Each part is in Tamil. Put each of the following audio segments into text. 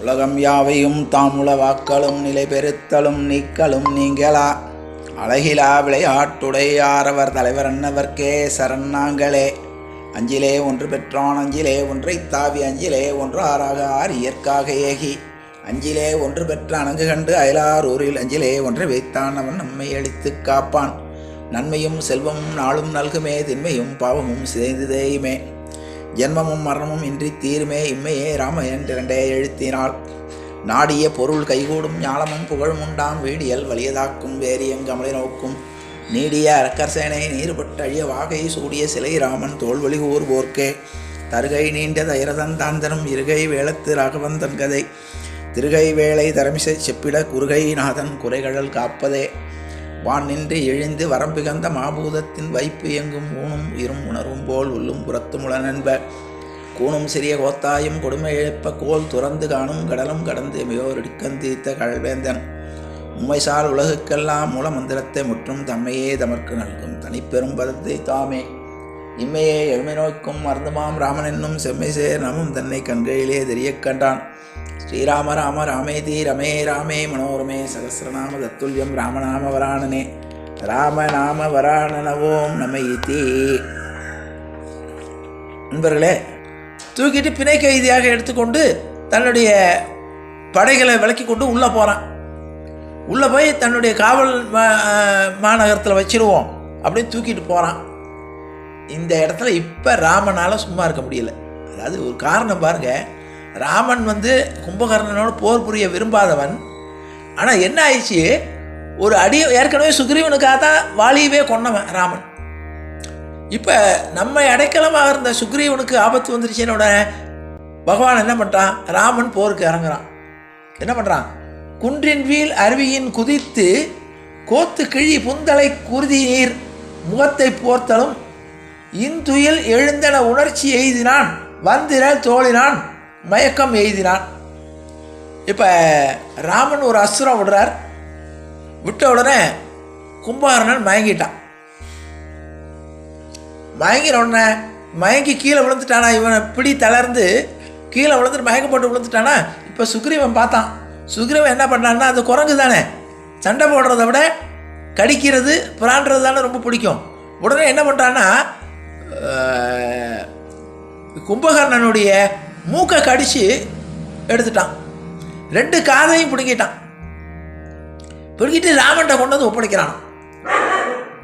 உலகம் யாவையும் தாம் வாக்களும் நிலை பெருத்தலும் நீக்கலும் நீங்களா அழகிலா விளையாட்டுடையாரவர் தலைவர் அன்னவர்க்கே சரணாங்களே அஞ்சிலே ஒன்று பெற்றான் அஞ்சிலே ஒன்றை தாவி அஞ்சிலே ஒன்று ஆறாக ஆர் இயற்காக ஏகி. அஞ்சிலே ஒன்று பெற்ற அணங்கு கண்டு அயலார் ஊரில் அஞ்சிலே ஒன்றை வைத்தான் அவன் நம்மை அழித்து காப்பான். நன்மையும் செல்வமும் நாளும் நல்குமே தின்மையும் பாவமும் சிதைந்து தேயுமே. ஜென்மமும் மரணமும் இன்றி தீருமே இம்மையே ராம என்றே எழுத்தினாள். நாடிய பொருள் கைகூடும் ஞாலமும் புகழும் உண்டாம். வீடியல் வலியதாக்கும் வேரியங்கமலை நோக்கும். நீடிய அரக்கர்சேனை நீர்பட்டு அழிய வாகை சூடிய சிலை ராமன் தோல்வழி ஊர்வோர்க்கே தருகை நீண்ட தைரதன் தாந்தனும் இருகை வேளத்து ராகவந்தன் கதை. திருகை வேளை தரமிசை செப்பிட குறுகை நாதன் குறைகழல் காப்பதே. வான் நின்று எழுந்து வரம்பிகந்த மாபூதத்தின் வைப்பு எங்கும் ஊனும் இரும் உணர்வும் போல் உள்ளும் புறத்து முளனென்ப கூணும் சிறிய கோத்தாயும் கொடுமை இழப்ப கோல் துறந்து காணும் கடலும் கடந்து மிகோரிக்கந்தீர்த்த கழல்வேந்தன். உண்மைசால் உலகுக்கெல்லாம் மூல மந்திரத்தை முற்றும் தம்மையே தமர்க்கு நல்கும் தனிப்பெரும் பதத்தை தாமே. இம்மையே எழுமை நோய்க்கும் மருந்துமாம் ராமன் என்னும் செம்மை சேர் நமும் தன்னை கண்களிலே தெரியக் கண்டான். ஸ்ரீராம ராம ராமேதி ரமே ராமே மனோரமே சகசிரநாம தத்துல்யம் ராமநாம வராணனே. ராம நாம வராணனவோம் நமையிதி நண்பர்களே தூக்கிட்டு பிணை கைதியாக எடுத்துக்கொண்டு தன்னுடைய படைகளை விலக்கி கொண்டு உள்ளே போகிறான் உள்ளே போய் தன்னுடைய காவல் மா- மாநகரத்தில் வச்சிருவோம் அப்படின்னு தூக்கிட்டு போகிறான் இந்த இடத்துல இப்போ ராமனால் சும்மா இருக்க முடியல. அதாவது ஒரு காரணம் பாருங்கள் ராமன் வந்து கும்பகர்ணனோட போர் புரிய விரும்பாதவன். ஆனால் என்ன ஆயிடுச்சு? ஒரு அடி ஏற்கனவே சுக்ரீவனுக்காக தான் வாலியவே கொன்னவன் ராமன். இப்போ நம்ம அடைக்கலமாக இருந்த சுக்ரீவனுக்கு ஆபத்து வந்துருச்சுன்னு உடனே பகவான் என்ன பண்ணுறான் ராமன் போருக்கு இறங்குறான். என்ன பண்ணுறான் குன்றின் வீல் அருவியின் குதித்து கோத்து கிழி புந்தலை குருதி நீர் முகத்தை போர்த்தலும். இன்துயில் எழுந்தன உணர்ச்சி எய்தினான் வந்திர தோழினான் மயக்கம் எய்தினான் இப்போ ராமன் ஒரு அசுரம் விடுறார். விட்ட உடனே கும்பகர்ணன் மயங்கிட்டான். மயங்கின உடனே மயங்கி கீழே விழுந்துட்டானா? இவனை பிடி தளர்ந்து கீழே விழுந்துட்டு மயக்கம் போட்டு விழுந்துட்டானா? இப்போ சுக்ரீவன் பார்த்தான். சுக்ரீவன் என்ன பண்ணான்னா அது குரங்கு தானே. சண்டை போடுறத விட கடிக்கிறது பிராண்டுறது தானே ரொம்ப பிடிக்கும். உடனே என்ன பண்ணுறான்னா கும்பகர்ணனுடைய மூக்கை கடிச்சு எடுத்துட்டான். ரெண்டு காதையும் பிடுங்கிட்டான். பிடுங்கிட்டு ராமன்ட்ட கொண்டு வந்து ஒப்படைக்கிறான்.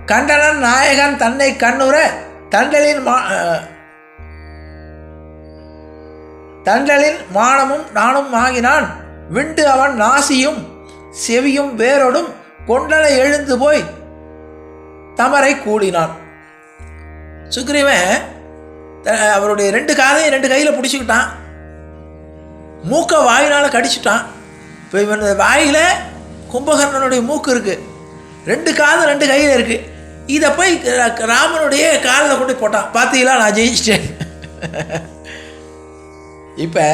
கண்டனன் நாயகன் தன்னை கண்ணுற தண்டலின் மா தண்டலின் மானமும் நானும் வாங்கினான். விண்டு அவன் நாசியும் செவியும் வேரோடும் கொண்டனை எழுந்து போய் தமரை கூடினான். சுக்ரீவன் அவருடைய ரெண்டு காதையும் ரெண்டு கையில் பிடிச்சிக்கிட்டான். மூக்கை வாயினால் கடிச்சிட்டான். இப்போ இவன் வாயில் கும்பகர்ணனுடைய மூக்கு இருக்குது ரெண்டு காது ரெண்டு கையில் இருக்குது இதை போய் ராமனுடைய காலில் கொண்டு போட்டான். பார்த்தீங்களா நான் ஜெயிச்சிட்டேன். இப்போ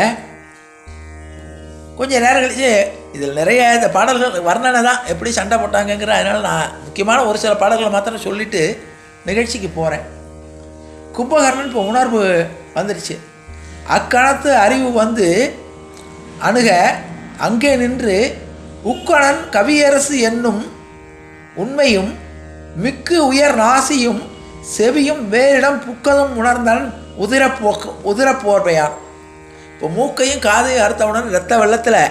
கொஞ்சம் நேரம் கழிச்சு இதில் நிறைய இந்த பாடல்கள் வர்ணனை தான் எப்படி சண்டை போட்டாங்கங்கிற அதனால் நான் முக்கியமான ஒரு சில பாடல்களை மாத்திரம் சொல்லிவிட்டு நிகழ்ச்சிக்கு போகிறேன் கும்பகர்ணன் இப்போ உணர்வு வந்துடுச்சு. அக்கணத்து அறிவு வந்து அணுக அங்கே நின்று உக்கணன் கவியரசு என்னும் உண்மையும் மிக்கு உயர் நாசியும் செவியும் வேறிடம் புக்கதும் உணர்ந்தன் உதிரப்போக்கு உதிரப்போர்வையான் இப்போ மூக்கையும் காதையும் அறுத்தவுடன் இரத்த வெள்ளத்தில்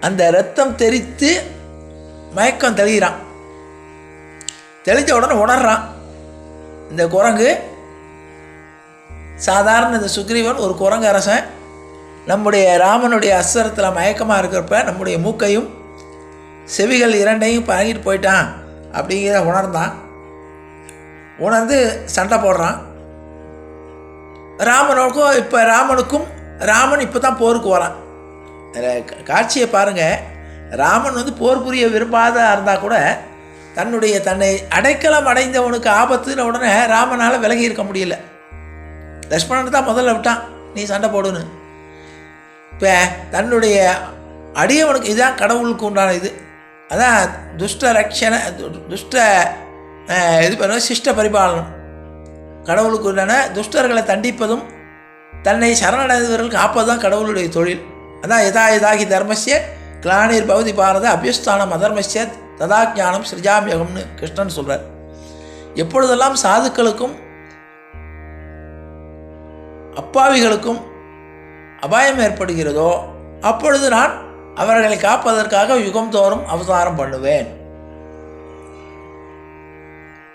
அந்த இரத்தம் தெரித்து மயக்கம் தெளிகிறான். தெளிஞ்ச உடனே உணர்றான். இந்த குரங்கு சாதாரண இந்த சுக்ரீவன் ஒரு குரங்கு அரசன். நம்முடைய ராமனுடைய அஸ்வரத்தில் மயக்கமாக இருக்கிறப்ப நம்முடைய மூக்கையும் செவிகள் இரண்டையும் பழகிட்டு போயிட்டான் அப்படிங்கிற உணர்ந்தான். உணர்ந்து சண்டை போடுறான். ராமனுக்கும் இப்போ ராமனுக்கும் ராமன் இப்போ தான் போருக்கு வரான். காட்சியை பாருங்கள் ராமன் வந்து போர் புரிய விரும்பாத இருந்தால் கூட தன்னுடைய தன்னை அடைக்கலம் அடைந்தவனுக்கு ஆபத்துன்னு உடனே ராமனால் விலகி இருக்க முடியல. லக்ஷ்மணன் தான் முதல்ல விட்டான். நீ சண்டை போடுன்னு. இப்போ தன்னுடைய அடியவனுக்கு இதுதான் கடவுளுக்கு உண்டான இது. அதான் துஷ்ட ரட்சண துஷ்ட இது பண்ண சிஷ்ட பரிபாலனம். கடவுளுக்கு உண்டான துஷ்டர்களை தண்டிப்பதும் தன்னை சரணடைந்தவர்கள் காப்பது தான் கடவுளுடைய தொழில். அதான் எதா எதாகி தர்மசிய கிளானிர் பகுதி பாரத அபியஸ்தானம் அதர்மசிய ததா ஞானம் சிருஜாமியகம்னு கிருஷ்ணன் சொல்கிறார் எப்பொழுதெல்லாம் சாதுக்களுக்கும் அப்பாவிகளுக்கும் அபாயம் ஏற்படுகிறதோ அப்பொழுது நான் அவர்களை காப்பதற்காக யுகம் தோறும் அவதாரம் பண்ணுவேன்.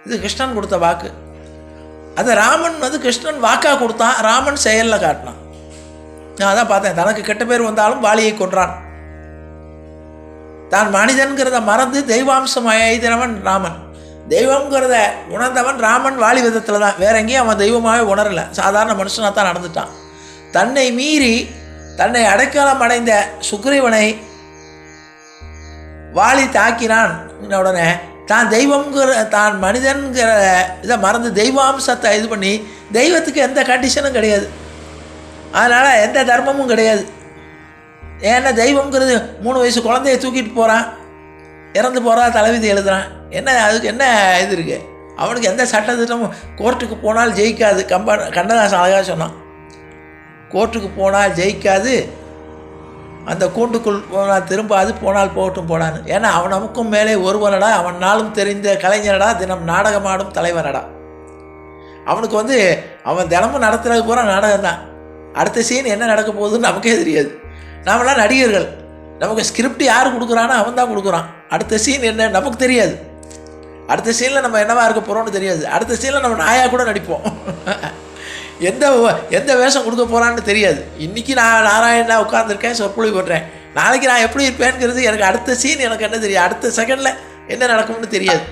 இது கிருஷ்ணன் கொடுத்த வாக்கு. அதை ராமன் வந்து கிருஷ்ணன் வாக்காக கொடுத்தான். ராமன் செயலில் காட்டினான். நான் அதான் பார்த்தேன். தனக்கு கெட்ட பேர் வந்தாலும் வாலியை கொன்றான். தான் மனிதன்கிறத மறந்து தெய்வாம்சம் எழுதினவன் ராமன். தெய்வம்ங்கிறத உணர்ந்தவன் ராமன் வாலி விதத்தில் தான். வேற எங்கேயும் அவன் தெய்வமாகவே உணரலை. சாதாரண மனுஷனாக தான் நடந்துட்டான். தன்னை மீறி தன்னை அடைக்கலம் அடைந்த சுக்ரீவனை வாலி தாக்கினான் உடனே தான் தெய்வம்ங்கிற தான் மனிதன்கிற இதை மறந்து தெய்வாம்சத்தை இது பண்ணி தெய்வத்துக்கு எந்த கண்டிஷனும் கிடையாது. அதனால் எந்த தர்மமும் கிடையாது. ஏன்னா தெய்வங்கிறது மூணு வயசு குழந்தைய தூக்கிட்டு போகிறான் இறந்து போகிறா தலைவிதி எழுதுறான். என்ன அதுக்கு என்ன இது இருக்குது அவனுக்கு எந்த சட்டத்திட்டமும் கோர்ட்டுக்கு போனால் ஜெயிக்காது. கம்பா கண்ணதாசன் அழகாக சொன்னான். கோர்ட்டுக்கு போனால் ஜெயிக்காது. அந்த கூண்டுக்குள் போனால் திரும்பாது போனால் போகட்டும் போனான்னு. ஏன்னா அவனமுக்கும் மேலே ஒருவனடா அவன் நாளும் தெரிந்த கலைஞனடா தினம் நாடகமாடும் தலைவனடா. அவனுக்கு வந்து அவன் தினமும் நடத்துறது பூரா நாடகம் தான் அடுத்த சீன் என்ன நடக்க போகுதுன்னு நமக்கே தெரியாது. நாமெல்லாம் நடிகர்கள். நமக்கு ஸ்கிரிப்ட் யார் கொடுக்குறானோ அவன் தான் கொடுக்குறான். அடுத்த சீன் என்ன நமக்கு தெரியாது. அடுத்த சீனில் நம்ம என்னவா இருக்க போகிறோம்னு தெரியாது. அடுத்த சீனில் நம்ம நாயாக கூட நடிப்போம். எந்த எந்த வேஷம் கொடுக்க போகிறான்னு தெரியாது. இன்றைக்கி நான் நாராயணா உட்காந்துருக்கேன் சொற்பொழிவு பண்ணுறேன் நாளைக்கு நான் எப்படி இருப்பேங்கிறது எனக்கு அடுத்த சீன் எனக்கு என்ன தெரியும் அடுத்த செகண்டில் என்ன நடக்கும்னு தெரியாது.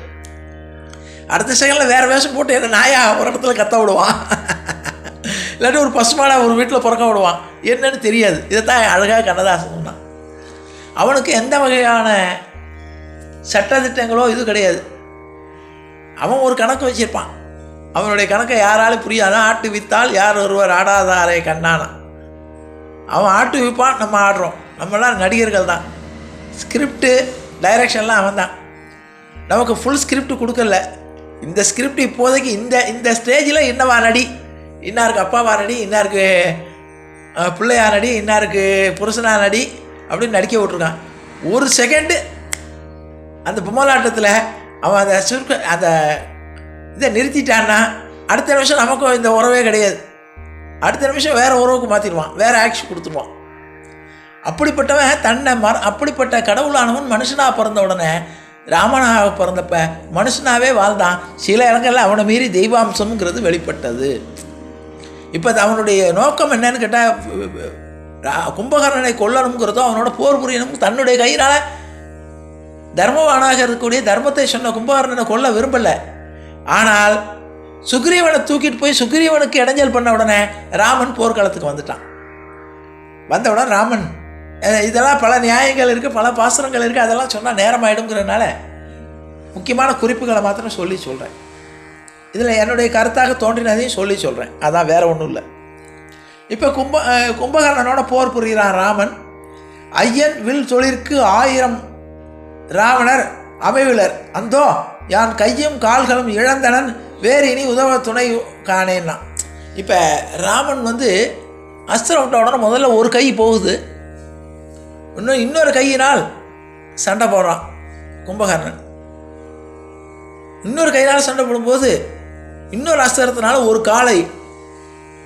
அடுத்த செகண்டில் வேறு வேஷம் போட்டு என்ன நாயா ஒரு இடத்துல கத்த விடுவான். இல்லாட்டி ஒரு பசுமாடை ஒரு வீட்டில் பிறக்க விடுவான். என்னன்னு தெரியாது. இதைத்தான் அழகாக கண்ணதாசன் சொன்னான். அவனுக்கு எந்த வகையான சட்டத்திட்டங்களோ இது கிடையாது. அவன் ஒரு கணக்கு வச்சிருப்பான். அவனுடைய கணக்கை யாராலும் புரியாதான் ஆட்டு வித்தால் யார் ஒருவர் ஆடாதாரே கண்ணானா? அவன் ஆட்டு விற்பான் நம்ம ஆடுறோம். நம்மளாம் நடிகர்கள் தான். ஸ்கிரிப்டு டைரக்ஷன்லாம் அவன் தான். நமக்கு ஃபுல் ஸ்கிரிப்ட் கொடுக்கல. இந்த ஸ்கிரிப்ட் இப்போதைக்கு இந்த இந்த ஸ்டேஜில் என்னவா நடி? இன்னாருக்கு அப்பாவா நடி இன்னாருக்கு அஹ், பிள்ளையா நடி இன்னாருக்கு புருஷனா நடி அப்படின்னு நடிக்க விட்ருக்கான் ஒரு செகண்டு அந்த பொம்மலாட்டத்தில் அவன் அந்த சுருக்க அந்த இதை நிறுத்திட்டான்னா அடுத்த நிமிஷம் நமக்கும் இந்த உறவே கிடையாது. அடுத்த நிமிஷம் வேறு உறவுக்கு மாற்றிடுவான் வேறு ஆக்ஷன் கொடுத்துருவான். அப்படிப்பட்டவன் தன்னை மர அப்படிப்பட்ட கடவுளானவன் மனுஷனாக பிறந்த உடனே ராமனாக பிறந்தப்ப மனுஷனாகவே வாழ்ந்தான். சில இடங்களில் அவனை மீறி தெய்வாம்சம்ங்கிறது வெளிப்பட்டது. இப்போ அவனுடைய நோக்கம் என்னன்னு கேட்டால் கும்பகர்ணனை கொல்லணுங்கிறதும் அவனோட போர் புரியணும் தன்னுடைய கையினால் தர்மவானாக இருக்கக்கூடிய தர்மத்தை சொன்ன கும்பகர்ணனை கொல்ல விரும்பலை. ஆனால் சுக்ரீவனை தூக்கிட்டு போய் சுக்ரீவனுக்கு இடைஞ்சல் பண்ண உடனே ராமன் போர்க்களத்துக்கு வந்துட்டான். வந்தவுடன் ராமன் இதெல்லாம் பல நியாயங்கள் இருக்குது பல பாசனங்கள் இருக்குது அதெல்லாம் சொன்னால் நேரமாயிடுங்கிறதுனால முக்கியமான குறிப்புகளை மாத்திரம் சொல்லி சொல்கிறேன் இதில் என்னுடைய கருத்தாக தோன்றினதையும் சொல்லி சொல்கிறேன் அதான் வேறு ஒன்றும் இல்லை. இப்போ கும்ப கும்பகர்ணனோட போர் புரிகிறான் ராமன். ஐயன் வில் தொழிற்கு ஆயிரம் ராவணர் அமைவிலர். அந்தோ யான் கையும் கால்களும் இழந்தனன் வேறு இனி உதவ துணை காணேன்னா. இப்போ ராமன் வந்து அஸ்திரம் விட்ட உடனே முதல்ல ஒரு கை போகுது. இன்னும் இன்னொரு கையினால் சண்டை போடுறான் கும்பகர்ணன். இன்னொரு கையினால் சண்டை போடும்போது இன்னொரு அஸ்திரத்தினால ஒரு காலை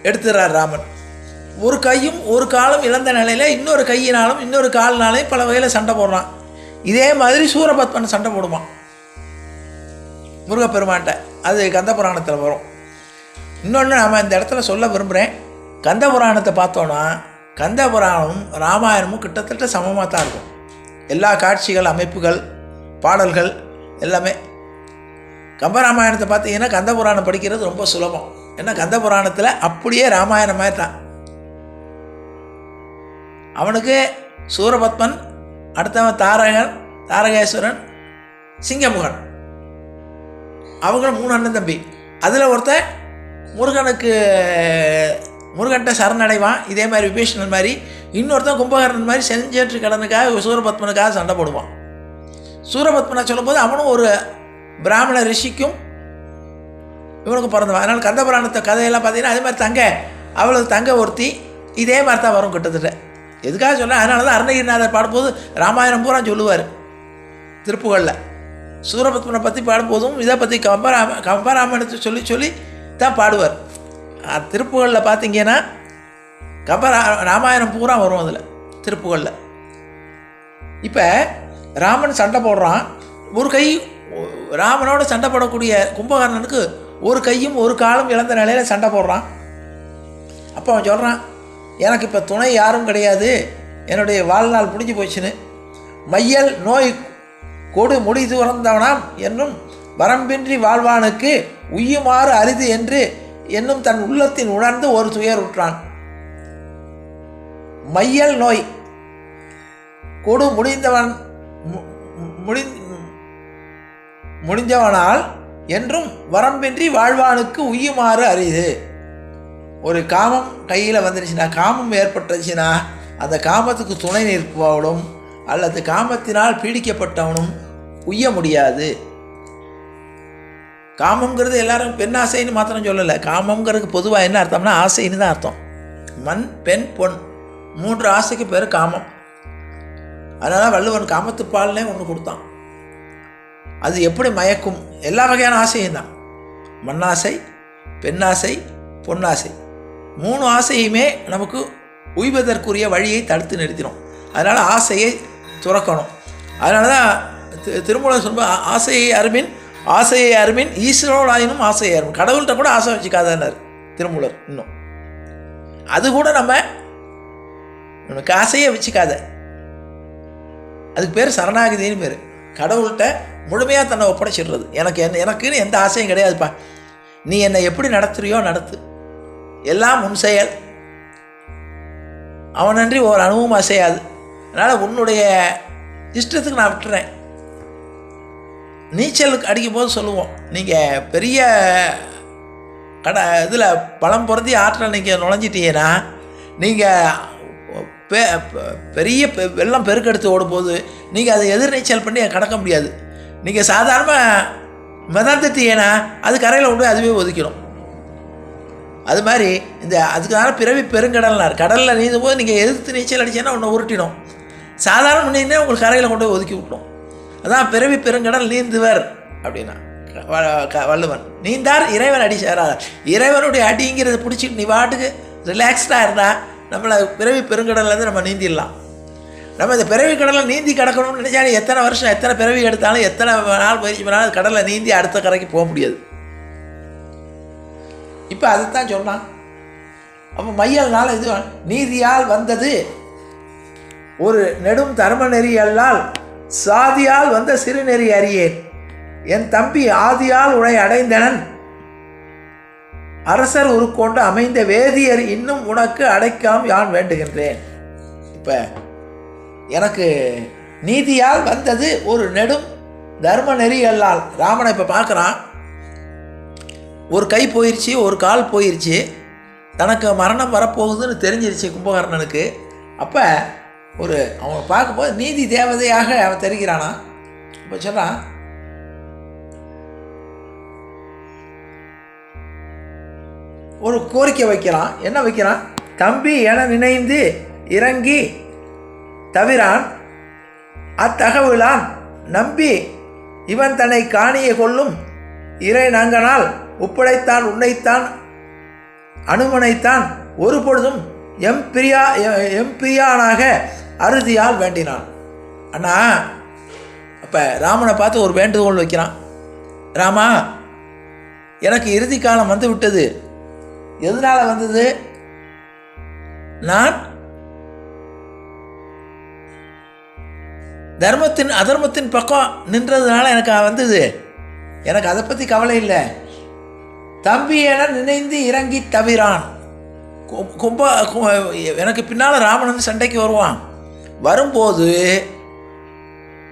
எடுத்துடுறார் ராமன். ஒரு கையும் ஒரு காலும் இழந்த நிலையில் இன்னொரு கையினாலும் இன்னொரு காலினாலையும் பல வகையில் சண்டை போடுறான். இதே மாதிரி சூரபத்மன் சண்டை போடுவான். முருகப்பெருமான்கிட்ட. அது கந்த புராணத்தில் வரும். இன்னொன்று நாம் இந்த இடத்துல சொல்ல விரும்புகிறேன் கந்த புராணத்தை பார்த்தோன்னா கந்த புராணமும் ராமாயணமும் கிட்டத்தட்ட சமமாக தான் இருக்கும். எல்லா காட்சிகள் அமைப்புகள் பாடல்கள் எல்லாமே கம்பராமாயணத்தை பார்த்தீங்கன்னா கந்த புராணம் படிக்கிறது ரொம்ப சுலபம். ஏன்னா கந்த புராணத்தில் அப்படியே ராமாயணமாக தான். அவனுக்கு சூரபத்மன் அடுத்தவன் தாரகன் தாரகேஸ்வரன் சிங்கமுகன். அவங்களும் மூணு அண்ணன் தம்பி. அதில் ஒருத்தன் முருகனுக்கு முருகன்ட்ட சரணடைவான். இதே மாதிரி விபீஷணன் மாதிரி. இன்னொருத்தன் கும்பகர்ணன் மாதிரி செஞ்சேற்று கடனுக்காக சூரபத்மனுக்காக சண்டை போடுவான். சூரபத்மனை சொல்லும்போது அவனும் ஒரு பிராமண ரிஷிக்கும் இவனுக்கும் பிறந்தவன் அதனால் கந்த புராணத்தை கதையெல்லாம் பார்த்தீங்கன்னா அதே மாதிரி தங்க அவளுக்கு தங்க ஒருத்தி இதே மாதிரி தான் வரும் கிட்டத்தட்ட. எதுக்காக சொல்ல அதனால தான் அருணகிரிநாதர் பாடும்போது ராமாயணம் பூரா சொல்லுவார். திருப்புகளில். சூரபத்மனை பற்றி பாடும்போதும் இதை பற்றி கம்பராம கம்பராமாயணத்தை சொல்லி சொல்லி தான் பாடுவார். திருப்புகளில் பார்த்தீங்கன்னா கம்பரா ராமாயணம் பூரா வரும் அதில் திருப்புகளில். இப்போ ராமன் சண்டை போடுறான். ஒரு கை ராமனோட சண்டை போடக்கூடிய கும்பகர்ணனுக்கு ஒரு கையும் ஒரு காலும் இழந்த நிலையில் சண்டை போடுறான். அப்போ அவன் சொல்கிறான் எனக்கு இப்போ துணை யாரும் கிடையாது. என்னுடைய வாழ்நாள் முடிஞ்சு போச்சுன்னு. மையல் நோய் கொடு முடி துறந்தவனாம் என்னும் வரம்பின்றி வாழ்வானுக்கு உய்யுமாறு அரிது என்று என்னும் தன் உள்ளத்தின் உணர்ந்து ஒரு துயர் உற்றான். மையல் நோய் கொடு முடிந்தவன் மு- முடி முடிஞ்சவனால் என்றும் வரம்பின்றி வாழ்வானுக்கு உய்யுமாறு அரிது. ஒரு காமம் கையில் வந்துருச்சுன்னா காமம் ஏற்பட்டுச்சுன்னா அந்த காமத்துக்கு துணை நிற்பவனும் அல்லது காமத்தினால் பீடிக்கப்பட்டவனும் உய்ய முடியாது. காமங்கிறது எல்லாரும் பெண் ஆசைன்னு மாத்திரம் சொல்லலை. காமங்கிறதுக்கு பொதுவாக என்ன அர்த்தம்னா ஆசைன்னு தான் அர்த்தம். மண் பெண் பொன் மூன்று ஆசைக்கு பேர் காமம். அதனால் வள்ளுவன் காமத்துப்பால்னே ஒன்று கொடுத்தான். அது எப்படி மயக்கும்? எல்லா வகையான ஆசையும் தான் மண்ணாசை பெண்ணாசை பொன்னாசை. மூணு ஆசையுமே நமக்கு உய்வதற்குரிய வழியை தடுத்து நிறுத்தினோம் அதனால் ஆசையை துறக்கணும். அதனால தான் திருமூலம் திருமூலர் ஆசையை அருமின் ஆசையை அருமின் ஈஸ்வரோடாயினும் ஆசையை அருமின். கடவுள்கிட்ட கூட ஆசை வச்சுக்காதன்னார் திருமூலர் இன்னும். அது கூட நம்ம உனக்கு ஆசையை வச்சுக்காத. அதுக்கு பேர் சரணாகதின்னு பேர். கடவுள்கிட்ட முழுமையாக தன்னை ஒப்படைச்சிடுறது. எனக்கு என் எனக்குன்னு எந்த ஆசையும் கிடையாதுப்பா. நீ என்னை எப்படி நடத்துறியோ நடத்து. எல்லாம் உன் செயல். அவனன்றி ஒரு அணுவும் அசையாது. அதனால் உன்னுடைய இஷ்டத்துக்கு நான் விட்டுறேன். நீச்சலுக்கு அடிக்கும் போது சொல்லுவோம். நீங்கள் பெரிய கடை இதில் பழம் பொருந்தி ஆற்றில் நீங்கள் நுழைஞ்சிட்டீங்கன்னா நீங்கள் பெ பெ- பெரிய பெ- வெள்ளம் பெருக்கெடுத்து ஓடும்போது நீங்கள் அதை எதிர்நீச்சல் பண்ணி கடக்க முடியாது. நீங்கள் சாதாரணமாக மிதந்துட்டீங்கன்னா அது கரையில் கொண்டு போய் அதுவே ஒதுக்கிடும் அது மாதிரி இந்த அதுக்கான பிறவி பெருங்கடல்னார் கடலில் நீந்தும் போது நீங்கள் எதிர்த்து நீச்சல் அடிச்சேன்னா ஒன்று உருட்டிடும். சாதாரண நீந்தே உங்களுக்கு கரையில் கொண்டு போய் ஒதுக்கி விட்டோம் அதான் பிறவி பெருங்கடல் நீந்துவர் அப்படின்னா வ- க- வள்ளுவன். நீந்தார் இறைவன் அடி சேரார் இறைவனுடைய அடிங்கிறத பிடிச்சிட்டு நீ பாட்டுக்கு ரிலாக்ஸ்டாக இருந்தால் நம்மளை பிறவி பெருங்கடல்லேருந்து நம்ம நீந்திடலாம். நம்ம இந்த பிறவி கடலை நீந்தி கிடக்கணும்னு நினச்சா எத்தனை வருஷம் எத்தனை பிறவி எடுத்தாலும் எத்தனை நாள் பயிற்சி பண்ணாலும் கடலை நீந்தி அடுத்த கரைக்கு போக முடியாது. இப்போ அதைத்தான் சொன்னான். அப்போ மையல்னால இது நீதியால் வந்தது. ஒரு நெடும் தர்ம நெறி அல்லால் சாதியால் வந்த சிறுநெறி அறியேன். என் தம்பி ஆதியால் உனை அடைந்தனன். அரசர் உருக்கொண்டு அமைந்த வேதியர் இன்னும் உனக்கு அடைக்காம் யான் வேண்டுகின்றேன். இப்போ எனக்கு நீதியால் வந்தது ஒரு நெடும் தர்ம நெறி அல்லால். ராமனை இப்போ பார்க்குறான். ஒரு கை போயிருச்சு ஒரு கால் போயிடுச்சு தனக்கு மரணம் வரப்போகுதுன்னு தெரிஞ்சிருச்சு கும்பகர்ணனுக்கு. அப்போ ஒரு அவன் பார்க்கும்போது நீதி தேவதையாக அவன் தெரிகிறானா? இப்போ சொல்கிறான் ஒரு கோரிக்கை வைக்கிறான் என்ன வைக்கிறான்? தம்பி என நினைந்து இறங்கி தவிரான் அத்தகவலான் நம்பி இவன் தன்னை காணிய கொள்ளும் இறை நங்கனால் ஒப்படைத்தான் உன்னைத்தான் அனுமனைத்தான் ஒரு பொழுதும் எம் பிரியா எ- எம் பிரியானாக அறுதியால் வேண்டினான். அண்ணா அப்போ ராமனை பார்த்து ஒரு வேண்டுகோள் வைக்கிறான். ராமா எனக்கு இறுதி காலம் வந்து விட்டது எதனால் வந்தது? நான் தர்மத்தின் அதர்மத்தின் பக்கம் நின்றதுனால எனக்கு வந்தது. எனக்கு அதை பற்றி கவலை இல்லை. தம்பி என நினைந்து இறங்கி தவிரான். கும்ப கு- எனக்கு பின்னால் ராவணன் சண்டைக்கு வருவான். வரும்போது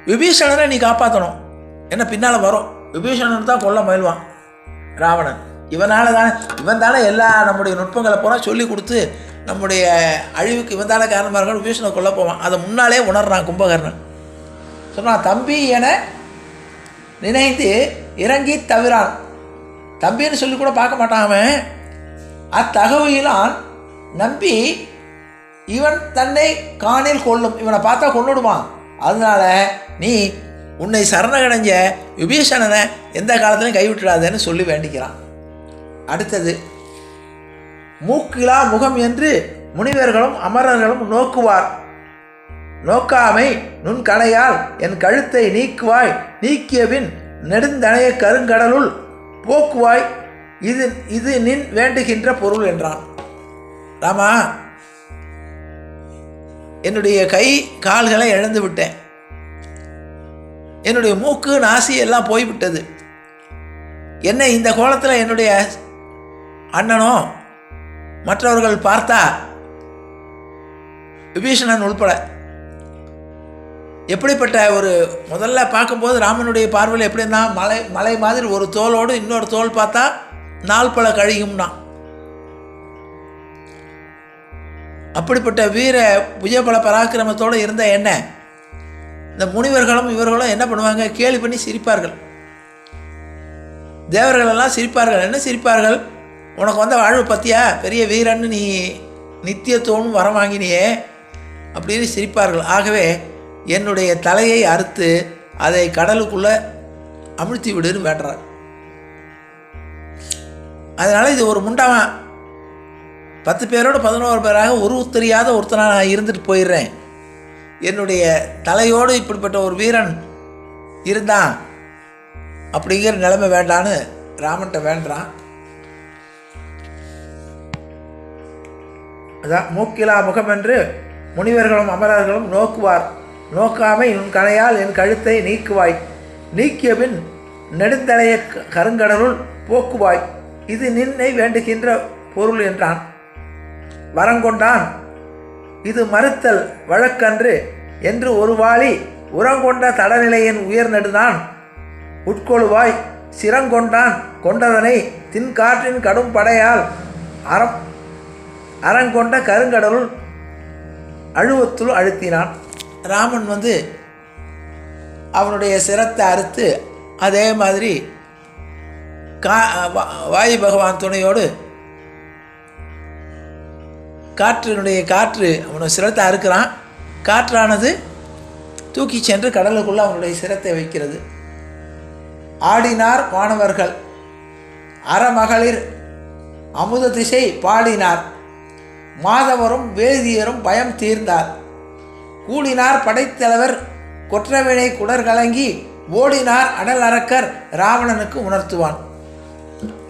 விபீஷணனை நீ காப்பாற்றணும் என்ன பின்னால் வரும். விபீஷணன் தான் கொல்ல முயல்வான். ராவணன். இவனால் தானே இவன் தானே எல்லா நம்முடைய நுட்பங்களை பூரா சொல்லி கொடுத்து நம்முடைய அழிவுக்கு இவன் தானே காரணமாக இருக்கணும் விபீஷனை கொல்ல போவான். அதை முன்னாலே உணர்றான் கும்பகர்ணன். சொன்னான் தம்பி என நினைத்து இறங்கி தவிரான். தம்பின்னு சொல்லி கூட பார்க்க மாட்டான் அவன். அத்தகவையிலான் நம்பி இவன் தன்னை காணில் கொள்ளும். இவனை பார்த்தா கொன்னுடுவான். அதனால நீ உன்னை சரணடைஞ்ச விபீஷணனை எந்த காலத்திலையும் கைவிட்டுடாதேன்னு சொல்லி வேண்டிக்கிறான். அடுத்தது மூக்கிலா முகம் என்று முனிவர்களும் அமரர்களும் நோக்குவார். நோக்காமை நுண்கணையால் என் கழுத்தை நீக்குவாய். நீக்கியபின் நெடுந்தனைய கருங்கடலுள் போக்குவாய். இது இது நின் வேண்டுகின்ற பொருள் என்றான். ராமா என்னுடைய கை கால்களை இழந்து விட்டேன். என்னுடைய மூக்கு நாசி எல்லாம் போய்விட்டது. என்னை இந்த கோலத்தில் என்னுடைய அண்ணனோ மற்றவர்கள் பார்த்தா விபீஷணன் உள்பட எப்படிப்பட்ட ஒரு முதல்ல பார்க்கும்போது ராமனுடைய பார்வையில் எப்படி இருந்தால் மலை மலை மாதிரி ஒரு தோலோடு இன்னொரு தோல் பார்த்தா நாள் பல கழியும்னா. அப்படிப்பட்ட வீர புஜபல பராக்கிரமத்தோடு இருந்த என்ன? இந்த முனிவர்களும் இவர்களும் என்ன பண்ணுவாங்க? கேலி பண்ணி சிரிப்பார்கள். தேவர்கள் எல்லாம் சிரிப்பார்கள். என்ன சிரிப்பார்கள்? உனக்கு வந்த வாழ்வு பற்றியா பெரிய வீரன்னு நீ நித்தியத்துவம் வரம் வாங்கினியே அப்படின்னு சிரிப்பார்கள். ஆகவே என்னுடைய தலையை அறுத்து அதை கடலுக்குள்ளே அமிழ்த்தி விடுன்னு வேட்டுறார். அதனால் இது ஒரு முண்டாவன் பத்து பேரோட பதினோரு பேராக ஒரு தெரியாத ஒருத்தனாக நான் இருந்துட்டு போயிடுறேன். என்னுடைய தலையோடு இப்படிப்பட்ட ஒரு வீரன் இருந்தான் அப்படிங்கிற நிலைமை வேண்டான்னு ராமன்ட்ட வேண்டான் அதான் மூக்கிலா முகம் என்று முனிவர்களும் அமரர்களும் நோக்குவார். நோக்காமை உன் கணையால் என் கழுத்தை நீக்குவாய். நீக்கிய பின் நெடுந்தலைய க- கருங்கடலுள் போக்குவாய். இது நின்னை வேண்டுகின்ற பொருள் என்றான். வரங்கொண்டான் இது மறுத்தல் வழக்கன்று என்று ஒரு வாளி உரங்கொண்ட தடநிலையின் உயர் நெடுதான். உட்கொழுவாய் சிரங்கொண்டான் கொண்டதனை தின்காற்றின் கடும் படையால் அறம் அறங்கொண்ட கருங்கடலுள் அழுவத்துள் அழுத்தினான். ராமன் வந்து அவனுடைய சிரத்தை அறுத்து அதே மாதிரி கா வா- வாயு பகவான் துணையோடு காற்றினுடைய காற்று அவனை சிரத்தை அறுக்கிறான். காற்றானது தூக்கி சென்று கடலுக்குள்ளே அவனுடைய சிரத்தை வைக்கிறது. ஆடினார் மாணவர்கள். அறமகளிர் அமுத திசை பாடினார். மாதவரும் வேதியரும் பயம் தீர்ந்தார். கூடினார் படைத்தலைவர் கொற்றவிழை குடர் கலங்கி ஓடினார் அடல் அரக்கர் ராவணனுக்கு உணர்த்துவான்.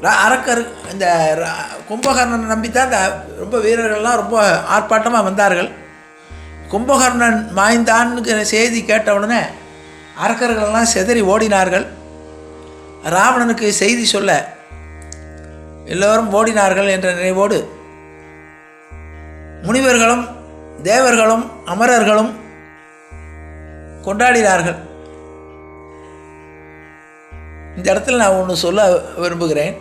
ரா- அரக்கர் இந்த ரா- கும்பகர்ணனை நம்பித்தான் இந்த ரொம்ப வீரர்கள்லாம் ரொம்ப ஆர்ப்பாட்டமாக வந்தார்கள். கும்பகர்ணன் மாய்ந்தான்ங்கிற செய்தி கேட்ட உடனே அரக்கர்களெல்லாம் சிதறி ஓடினார்கள். ராவணனுக்கு செய்தி சொல்ல எல்லோரும் ஓடினார்கள் என்ற நினைவோடு முனிவர்களும் தேவர்களும் அமரர்களும் கொண்டாடினார்கள். இந்த இடத்துல நான் ஒன்று சொல்ல விரும்புகிறேன்.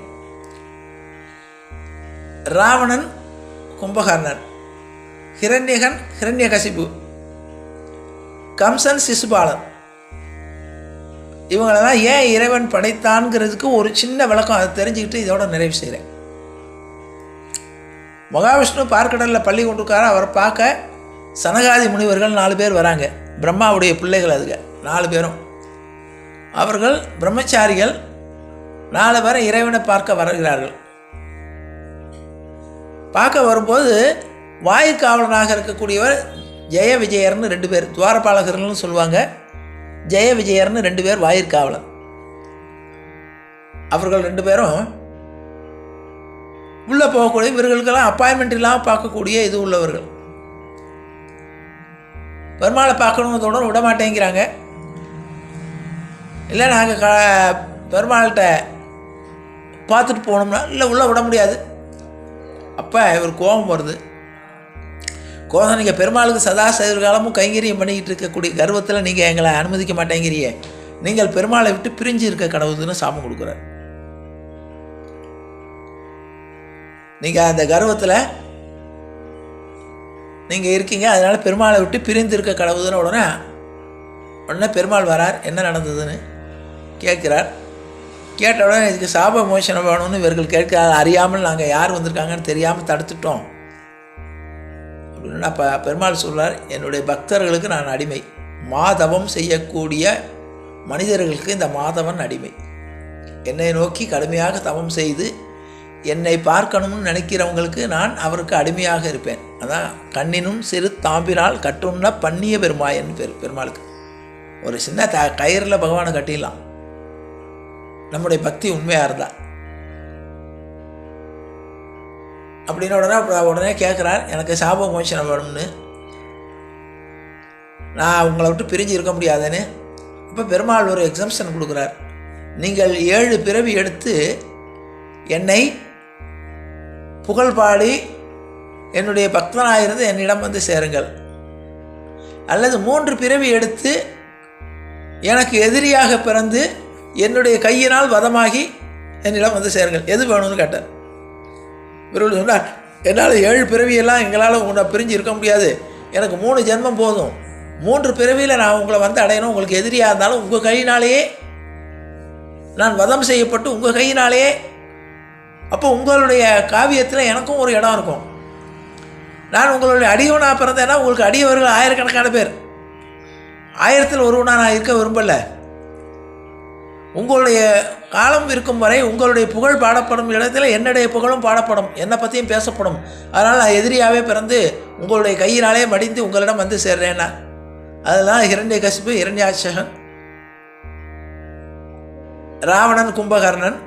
ராவணன் கும்பகர்ணன் ஹிரண்யகன் ஹிரண்யகசிபு கம்சன் சிசுபாலன். இவங்களெல்லாம் ஏன் இறைவன் படைத்தான்ங்கிறதுக்கு ஒரு சின்ன விளக்கம் அதை தெரிஞ்சுக்கிட்டு இதோட நிறைவு செய்கிறேன் மகாவிஷ்ணு பார்க்கடலில் பள்ளி கொண்டிருக்காரு அவரை பார்க்க சனகாதி முனிவர்கள் நாலு பேர் வராங்க. பிரம்மாவுடைய பிள்ளைகள் அதுங்க நாலு பேரும். அவர்கள் பிரம்மச்சாரிகள் நாலு பேரை இறைவனை பார்க்க வருகிறார்கள். பார்க்க வரும்போது வாயுக்காவலனாக இருக்கக்கூடியவர் ஜெய விஜயர்னு ரெண்டு பேர் துவாரபாலகர்கள்னு சொல்லுவாங்க. ஜெய விஜயர்னு ரெண்டு பேர் வாயிற்காவலர் அவர்கள் ரெண்டு பேரும் உள்ளே போகக்கூடிய இவர்களுக்கெல்லாம் அப்பாயின்மெண்ட் இல்லாமல் பார்க்கக்கூடிய இது உள்ளவர்கள். பெருமாளை பார்க்கணுன்றதோட விட மாட்டேங்கிறாங்க. இல்லை நாங்கள் க பெருமாள்கிட்ட பார்த்துட்டு போனோம்னா இல்லை உள்ளே விட முடியாது. அப்போ இவர் கோபம் வருது. கோபம் நீங்கள் பெருமாளுக்கு சதா காலமும் கைங்கரியம் பண்ணிக்கிட்டு இருக்கக்கூடிய கர்வத்தில் நீங்கள் எங்களை அனுமதிக்க மாட்டேங்கிறியே நீங்கள் பெருமாளை விட்டு பிரிஞ்சு இருக்க கடவுள்னு சாபம் கொடுக்குறார். நீங்கள் அந்த கர்வத்தில் நீங்கள் இருக்கீங்க அதனால் பெருமாளை விட்டு பிரிந்து இருக்க கடவுதுன்னு உடனே உடனே பெருமாள் வரார். என்ன நடந்ததுன்னு கேட்குறார். கேட்ட உடனே இதுக்கு சாப மோசனம் வேணும்னு இவர்கள் கேட்க அறியாமல் நாங்கள் யார் வந்திருக்காங்கன்னு தெரியாமல் தடுத்துட்டோம். அப்போ பெருமாள் சொல்கிறார் என்னுடைய பக்தர்களுக்கு நான் அடிமை. மாதவம் செய்யக்கூடிய மனிதர்களுக்கு இந்த மாதவன் அடிமை. என்னை நோக்கி கடுமையாக தவம் செய்து என்னை பார்க்கணும்னு நினைக்கிறவங்களுக்கு நான் அவருக்கு அடிமையாக இருப்பேன். அதான் கண்ணினும் சிறு தாம்பினால் கட்டுண்ண பண்ணிய பெருமாயன் பெரு பெருமாளுக்கு. ஒரு சின்ன த கயிறில் பகவானை கட்டிடலாம். நம்முடைய பக்தி உண்மையாக இருந்தா. அப்படின்னு உடனே உடனே கேட்குறார் எனக்கு சாப மோசனம் வேணும்னு நான் உங்களை விட்டு பிரிஞ்சு இருக்க முடியாதுன்னு. அப்போ பெருமாள் ஒரு எக்ஸம்ஷன் கொடுக்குறார். நீங்கள் ஏழு பிறவி எடுத்து என்னை புகழ் பாடி என்னுடைய பக்தனாயிருந்து என்னிடம் வந்து சேருங்கள். அல்லது மூன்று பிறவி எடுத்து எனக்கு எதிரியாக பிறந்து என்னுடைய கையினால் வதமாகி என்னிடம் வந்து சேருங்கள். எது வேணும்னு கேட்டார். இவர்கள் சொன்னார் என்னால் ஏழு பிறவியெல்லாம் எங்களால் உன்னை பிரிஞ்சு இருக்க முடியாது. எனக்கு மூணு ஜென்மம் போதும். மூன்று பிறவியில் நான் உங்களை வந்து அடையணும். உங்களுக்கு எதிரியாக இருந்தாலும் உங்கள் கையினாலேயே நான் வதம் செய்யப்பட்டு உங்கள் கையினாலேயே அப்போ உங்களுடைய காவியத்தில் எனக்கும் ஒரு இடம் இருக்கும். நான் உங்களுடைய அடியவனாக பிறந்தேன்னா உங்களுக்கு அடியவர்கள் ஆயிரக்கணக்கான பேர். ஆயிரத்தில் ஒருவனாக நான் இருக்க விரும்பலை. உங்களுடைய காலம் இருக்கும் வரை உங்களுடைய புகழ் பாடப்படும் இடத்துல என்னுடைய புகழும் பாடப்படும் என்னை பற்றியும் பேசப்படும். அதனால் நான் எதிரியாகவே பிறந்து உங்களுடைய கையினாலே மடிந்து உங்களிடம் வந்து சேர்றேன்னா. அதெல்லாம் இரண்டிய கசிப்பு இரண்டியாட்சகன் ராவணன் கும்பகர்ணன்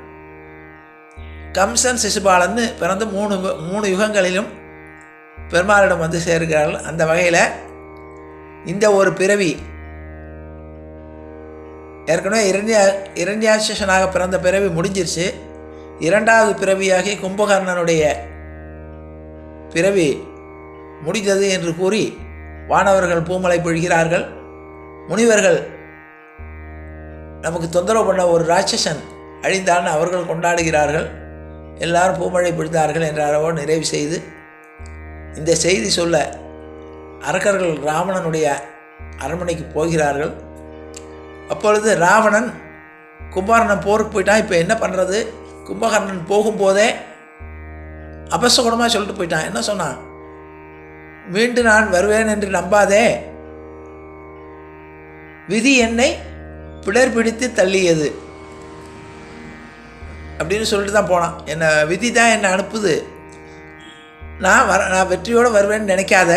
கம்சன் சிசுபாலன்னு பிறந்து மூணு மூணு யுகங்களிலும் பெருமாளிடம் வந்து சேர்கிறார்கள் அந்த வகையில் இந்த ஒரு பிறவி ஏற்கனவே இரண்யா இரண்யாசனாக பிறந்த பிறவி முடிஞ்சிருச்சு. இரண்டாவது பிறவியாகி கும்பகர்ணனுடைய பிறவி முடிந்தது என்று கூறி வானவர்கள் பூமலை பொழிகிறார்கள். முனிவர்கள் நமக்கு தொந்தரவு பண்ண ஒரு ராட்சசன் அழிந்தான் அவர்கள் கொண்டாடுகிறார்கள். எல்லாரும் பூமழை பிடித்தார்கள் என்ற அளவோ நிறைவு செய்து இந்த செய்தி சொல்ல அரக்கர்கள் ராவணனுடைய அரண்மனைக்கு போகிறார்கள். அப்பொழுது ராவணன் கும்பகர்ணன் போருக்கு போயிட்டான். இப்போ என்ன பண்ணுறது கும்பகர்ணன் போகும்போதே அபசகுணமாக சொல்லிட்டு போயிட்டான். என்ன சொன்னான்? மீண்டும் நான் வருவேன் என்று நம்பாதே. விதி என்னை பிடர் பிடித்து தள்ளியது. அப்படின்னு சொல்லிட்டு தான் போனான். என்னை விதி தான் என்னை அனுப்புது. நான் வர நான் வெற்றியோடு வருவேன்னு நினைக்காத.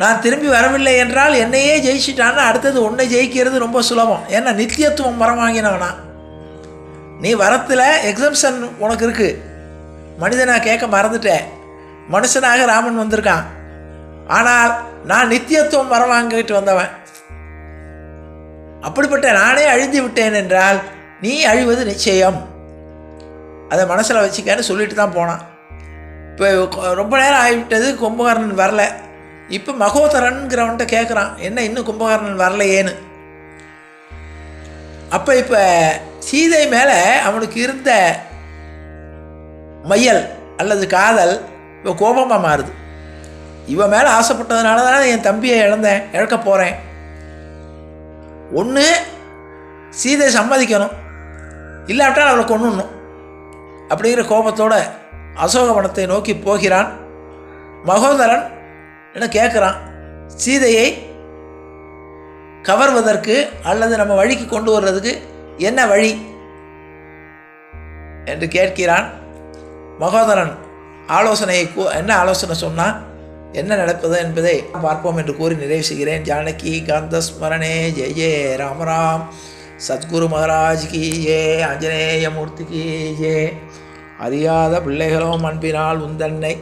நான் திரும்பி வரவில்லை என்றால் என்னையே ஜெயிச்சிட்டான்னு அடுத்தது உன்னை ஜெயிக்கிறது ரொம்ப சுலபம். ஏன்னா நித்தியத்துவம் மரம் வாங்கினவனா. நீ வரத்தில் எக்ஸம்ஷன் உனக்கு இருக்குது மனிதனாக கேட்க மறந்துட்டேன் மனுஷனாக ராமன் வந்திருக்கான். ஆனால் நான் நித்தியத்துவம் வர வாங்கிட்டு வந்தவன். அப்படிப்பட்ட நானே அழிந்து விட்டேன் என்றால் நீ அழிவது நிச்சயம். அதை மனசில் வச்சுக்கன்னு சொல்லிட்டு தான் போனான். இப்போ ரொம்ப நேரம் ஆகிவிட்டது கும்பகர்ணன் வரல. இப்போ மகோதரன்கிறவன்ட்ட கேட்குறான் என்ன இன்னும் கும்பகர்ணன் வரலையேன்னு? அப்போ இப்போ சீதை மேலே அவனுக்கு இருந்த மையல் அல்லது காதல் இப்போ கோபமாக மாறுது. இவன் மேலே ஆசைப்பட்டதுனால தானே என் தம்பியை இழந்தேன் இழக்க போகிறேன் ஒன்று சீதை சம்மதிக்கணும். இல்லாவிட்டால் அவளை கொண்டுணும் அப்படிங்கிற கோபத்தோடு அசோகவனத்தை நோக்கி போகிறான். மகோதரன் என்ன கேட்குறான் சீதையை கவர்வதற்கு அல்லது நம்ம வழிக்கு கொண்டு வர்றதுக்கு என்ன வழி? என்று கேட்கிறான் மகோதரன். ஆலோசனையை என்ன ஆலோசனை சொன்னால் என்ன நடப்பது என்பதை பார்ப்போம் என்று கூறி நிறைவு செய்கிறேன். ஜானகி காந்த ஸ்மரணே ஜெய ஜெய ராமராம் சத்குரு மகாராஜ் கி ஜே ஆஞ்சநேய மூர்த்தி கி அறியாத பிள்ளைகளும் அன்பினால் உந்தன்னை.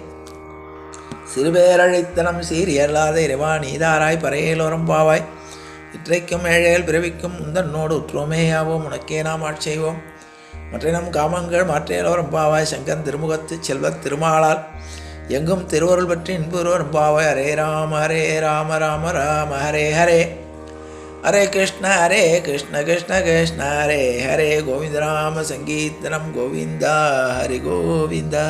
சிறுபேரழைத்தனம் சீரியல்லாத இறைவா நீதாராய் பறையலோரம் பாவாய். இற்றைக்கும் ஏழையல் பிறவிக்கும் உந்தன்னோடு உற்றோமேயாவோம் உனக்கே நாம் ஆட்செய்வோம் மற்றினம் காமங்கள் மாற்றையலோரம் பாவாய் சங்கன் திருமுகத்து செல்வத் திருமாளால் எங்கும் திருவருள் பற்றி இன்புருவரும் பாவாய் ஹரே ராம ஹரே ராம ராம ராம ஹரே ஹரே. ஹரே கிருஷ்ண ஹரே கிருஷ்ண கிருஷ்ண கிருஷ்ண ஹரே ஹரே கோவிந்த ராம சங்கீர்த்தனம் கோவிந்தா ஹரி கோவிந்தா